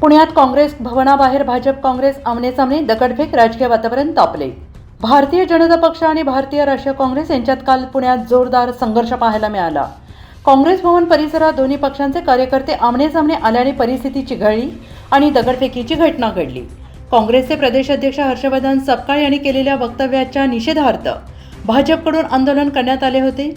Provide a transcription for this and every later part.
पुण्यात काँग्रेस भवनाबाहेर भाजप काँग्रेस आमनेसामने दगडफेक राजकीय वातावरण तापले. भारतीय जनता पक्ष आणि भारतीय राष्ट्रीय काँग्रेस यांच्यात काल पुण्यात जोरदार संघर्ष पाहायला मिळाला. काँग्रेस भवन परिसरात दोन्ही पक्षांचे कार्यकर्ते आमनेसामने आल्याने परिस्थिती चिघळली आणि दगडफेकीची घटना घडली. काँग्रेसचे प्रदेशाध्यक्ष हर्षवर्धन सपकाळ यांनी केलेल्या वक्तव्याच्या निषेधार्थ भाजपकडून आंदोलन करण्यात आले होते.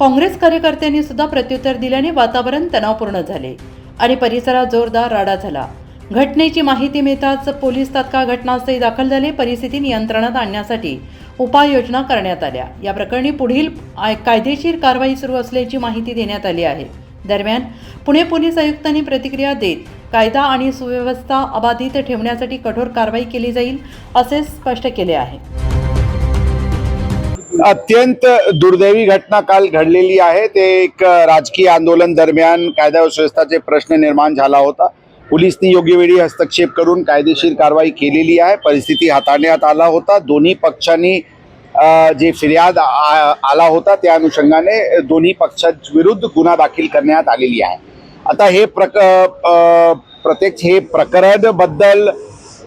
काँग्रेस कार्यकर्त्यांनी सुद्धा प्रत्युत्तर दिल्याने वातावरण तणावपूर्ण झाले आणि परिसरात जोरदार राडा झाला. घटनेची माहिती मिळताच पोलीस तात्काळ घटनास्थळी दाखल झाले. परिस्थिती नियंत्रणात आणण्यासाठी उपाययोजना करण्यात आल्या. या प्रकरणी पुढील कायदेशीर कारवाई सुरू असल्याची माहिती देण्यात आली आहे. दरम्यान पुणे पोलीस आयुक्तांनी प्रतिक्रिया देत कायदा आणि सुव्यवस्था अबाधित ठेवण्यासाठी कठोर कारवाई केली जाईल असे स्पष्ट केले आहे. अत्यंत दुर्दैवी घटना काल घडलेली आहे. ते एक राजकीय आंदोलन दरम्यान कायदा सुव्यवस्थाचे प्रश्न निर्माण झाला होता. पोलिसनी योग्य वेळी हस्तक्षेप करून कायदेशीर कारवाई केलेली आहे. परिस्थिती हाताळण्यात आला होता. दोन्ही पक्षांनी जे फिर्याद आ- आला होता त्या अनुषंगाने दोन्ही पक्षांविरुद्ध गुन्हा दाखल करण्यात आलेली आहे. आता हे प्रक प्रत्यक्ष हे प्रकरणबद्दल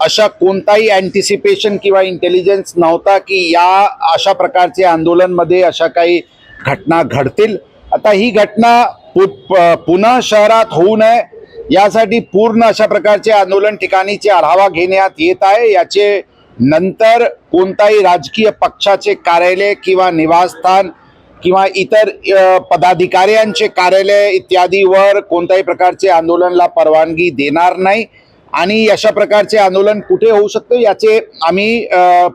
अशा कोणताही अँटिसिपेशन किंवा इंटेलिजन्स नव्हता की या अशा प्रकारचे आंदोलनमध्ये अशा काही घटना घडतील. आता ही घटना पु- प- पुन्हा शहरात होऊ नये यासाठी पूर्ण अशा प्रकारचे आंदोलन ठिकाणीचे आढावा घेण्यात येत आहे. याचे नंतर कोणताही राजकीय पक्षाचे कार्यालय किंवा निवासस्थान किंवा इतर पदाधिकाऱ्यांचे कार्यालय इत्यादीवर कोणत्याही प्रकारचे आंदोलनाला परवानगी देणार नाही. आणि अशा प्रकारचे आंदोलन कुठे होऊ शकतं याचे आम्ही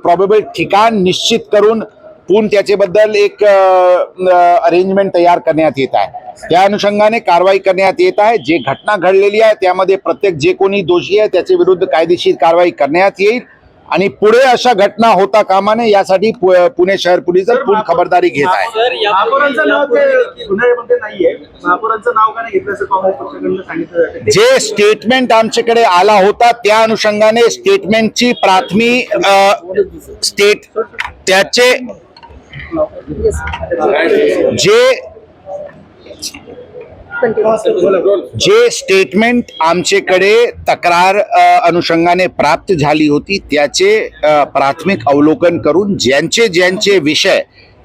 प्रॉबेबल ठिकाण निश्चित करून पुन त्याच्याबद्दल एक अरेंजमेंट तयार करण्यात येत आहे. त्या अनुषंगाने कारवाई करण्यात येत आहे. जे घटना घडलेली आहे त्यामध्ये प्रत्येक जे कोणी दोषी आहे त्याच्या विरुद्ध कायदेशीर कारवाई करण्यात येईल. आणि पुढे अशा घटना होता कामा नये यासाठी पु- पुणे शहर पोलीस पूर्ण खबरदारी घेत आहे. सर या महापौरांचं नाव ते गुन्ह्यामध्ये नाहीये. महापौरांचं नाव का नाही घेतलं असं काँग्रेस पक्षाकडनं सांगितलं जातं? जे स्टेटमेंट आमच्याकडे आला होता त्या अनुषंगाने स्टेटमेंटची प्राथमिक स्टेट त्याचे जे जे स्टेटमेंट आमच्याकडे तक्रार अनुषंगाने प्राप्त झाली होती त्याचे प्राथमिक अवलोकन करून ज्यांचे ज्यांचे विषय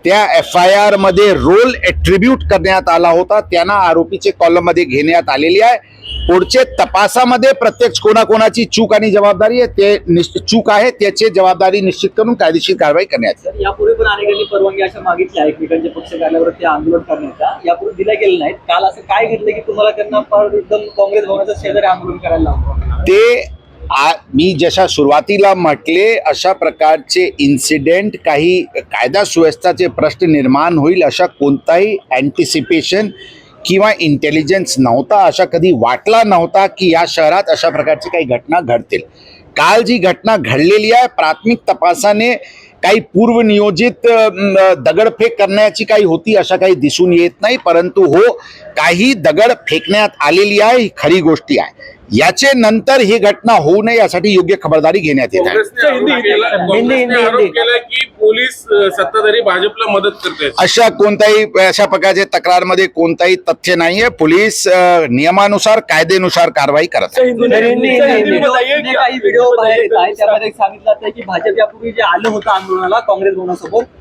त्या एफ आय आरमध्ये रोल एट्रिब्यूट करण्यात आला होता. त्यांना आरोपीचे कॉलममध्ये घेण्यात आलेली आहे. पुढचे तपासामध्ये प्रत्यक्ष कोणाकोणाची चूक आणि जबाबदारी आहे ते निश्चित चूक आहे. त्याची जबाबदारी निश्चित करून कायदेशीर कारवाई करण्यात. सर यापूर्वी पण अनेकांनी परवानगी अशा मागितल्या एकमेकांच्या पक्ष कार्यालयावर ते आंदोलन करण्याच्या. यापूर्वी दिल्या गेल्या नाहीत. काल असं काय घडलं की तुम्हाला त्यांना एकदम काँग्रेस भवनाच्या शेजारी आंदोलन करायला लावलं? ते आ- मी जशा सुरुवातीला म्हटले अशा प्रकारचे इन्सिडेंट काही कायदा सुव्यवस्थाचे प्रश्न निर्माण होईल अशा कोणताही अँटिसिपेशन किंवा इंटेलिजन्स नव्हता अशा कधी वाटला नव्हता की या शहरात अशा प्रकारची काही घटना घडतील. काल जी घटना घडलेली आहे प्राथमिक तपासाने काही पूर्वनियोजित दगडफेक करण्याची काही होती अशा काही दिसून येत नाही परंतु हो काही दगड फेकण्यात आलेली आहे ही खरी गोष्टी आहे. याचे नंतर ही घटना होऊ नये यासाठी योग्य खबरदारी घेण्यात येत आहे. काँग्रेसने आरोप केला काँग्रेसने आरोप केला की पोलीस अ, सत्ताधारी भाजपला मदत करते अशा कोणत्याही अशा प्रकारच्या तक्रारमध्ये कोणताही तथ्य नाहीये. पोलीस नियमानुसार कायदेनुसार कारवाई करत आहे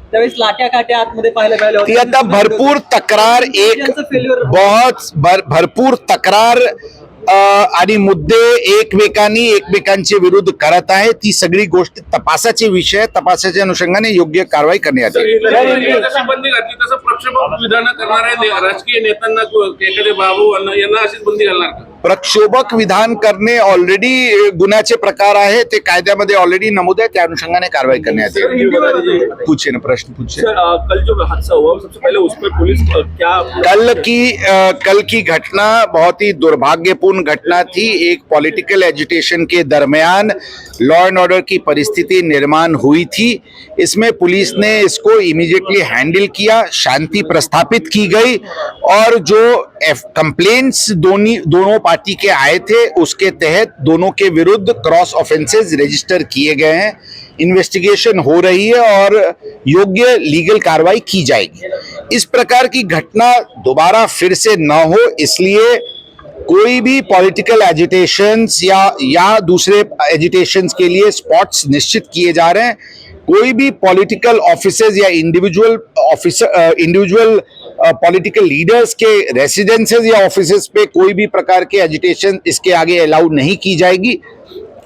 आलं त्यावेळेस लाट्या काट्या आतमध्ये पाहायला मिळाल्या ती आता भरपूर तक्रार एक बहुत भर, भरपूर तक्रार अ, आणि मुद्दे एकमेकांनी एकमेकांचे विरुद्ध करत आहे. ती सगळी गोष्ट तपासाचे विषय तपासाच्या अनुषंगाने योग्य कारवाई करण्यात येईल जशी बंदी घातली. तसं प्रक्षोभक विधानं करणाऱ्या ने- राजकीय नेत्यांना को- एखादे बाबू अण्णा यांना अशीच बंदी घालणार का? प्रक्षोभक विधान करणे ऑलरेडी गुन्ह्याचे प्रकार आहे ते कायद्यामध्ये ऑलरेडी नमूद आहे त्या अनुषंगाने कारवाई करण्यात येईल. पूछे ना प्रश्न पूछे. कल जो हादसा हुआ सबसे पहले उस पर पुलिस क्या कल की कल की घटना बहुत ही दुर्भाग्यपूर्ण घटना थी। एक पॉलिटिकल एजुटेशन के दरमियान लॉ एंड ऑर्डर की परिस्थिति निर्माण हुई थी। इसमें पुलिस ने इसको इमीडिएटली हैंडल किया शांति प्रस्थापित की गई और जो कंप्लेंट्स दोनों दोनों पार्टी के आए थे, उसके तहत दोनों के विरुद्ध क्रॉस ऑफेंसेस रजिस्टर किए गए हैं। इन्वेस्टिगेशन हो रही है और योग्य लीगल कार्रवाई की जाएगी। इस प्रकार की घटना दोबारा फिर से न हो, इसलिए कोई भी पॉलिटिकल एजिटेशंस या या दूसरे एजिटेशंस के लिए स्पॉट्स निश्चित किए जा रहे हैं। कोई भी पॉलिटिकल ऑफिसेज या individual officer individual political leaders के रेसिडेंसेज या ऑफिसेज पे कोई भी प्रकार के एजिटेशन इसके आगे अलाउ नहीं की जाएगी।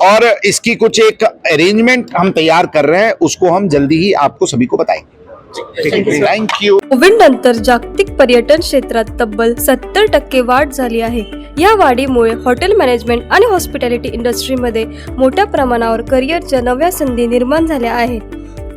और इसकी कुछ एक अरेंजमेंट हम तैयार कर रहे हैं उसको हम जल्दी ही आपको सभी को बताएँगे। थैंक यू कोविड नंतर जागतिक पर्यटन क्षेत्रात तब्बल सत्तर टक्के वाढ झाली आहे. या वाढीमुळे हॉटेल मॅनेजमेंट आणि हॉस्पिटॅलिटी इंडस्ट्रीमध्ये मोठ्या प्रमाणावर करिअरच्या नव्या संधी निर्माण झाल्या आहेत.